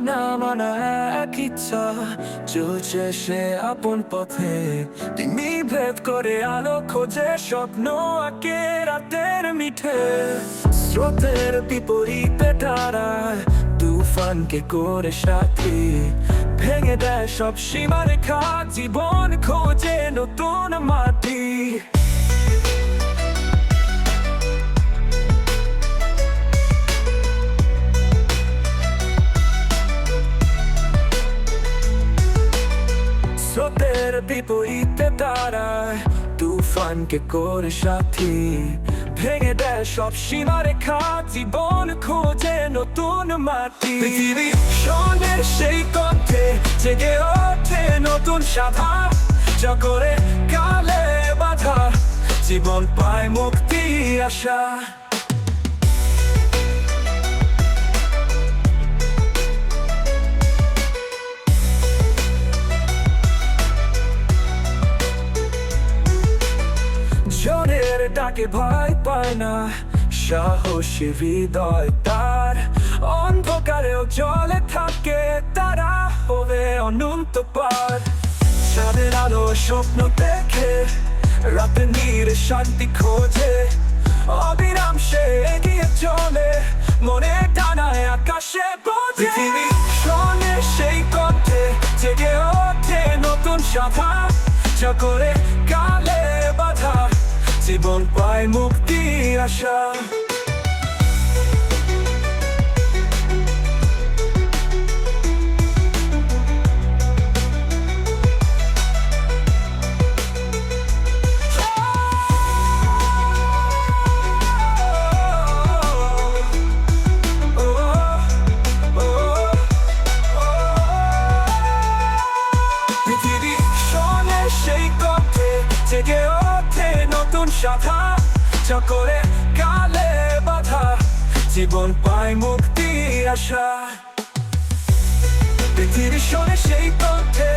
না মানা এক ইচ্ছা চলছে সে আপন পথে। তিনি ভেদ করে আলো খোঁজে স্বপ্ন আঁকে রাতের মিঠে। স্রোতের বিপরীতে তারায় তুফানকে করে সাথী। ভেঙে দেয় সব সীমারেখা, জীবন খোঁজে নতুন মাটি স্রোতের বিপরীতে দাঁড়ায় তুফানকে করে সাথী ভেঙে দেয় সব সীমারেখা জীবন খোঁজে নতুন মাটি পৃথিবী সেই কণ্ঠে জেগে ওঠে নতুন সাধা যা করে কালে বাধা জীবন পায় মুক্তি আশা ডাকে ভয় পায় না। সাহসী হৃদয় তার অন্ধকারেও জলে থাকে। তারা হবে অনন্ত পার। চাঁদের আলো স্বপ্ন দেখে রাতে নীরে শান্তি খোঁজে। অবিরাম সে এগিয়ে চলে মনে টানায় আকাশে বোঝে। শোনে সেই কণ্ঠে জেগে ওঠে নতুন সাধা। যা করে কালে জীবন পায় মুক্তি আশা। পৃথিবী শোনে সেই কণ্ঠে থা ওঠে নতুন সাধা যা করে কালে বাধা, জীবন পাই মুক্তি আশা। পৃথিবী শোনে সেই কণ্ঠে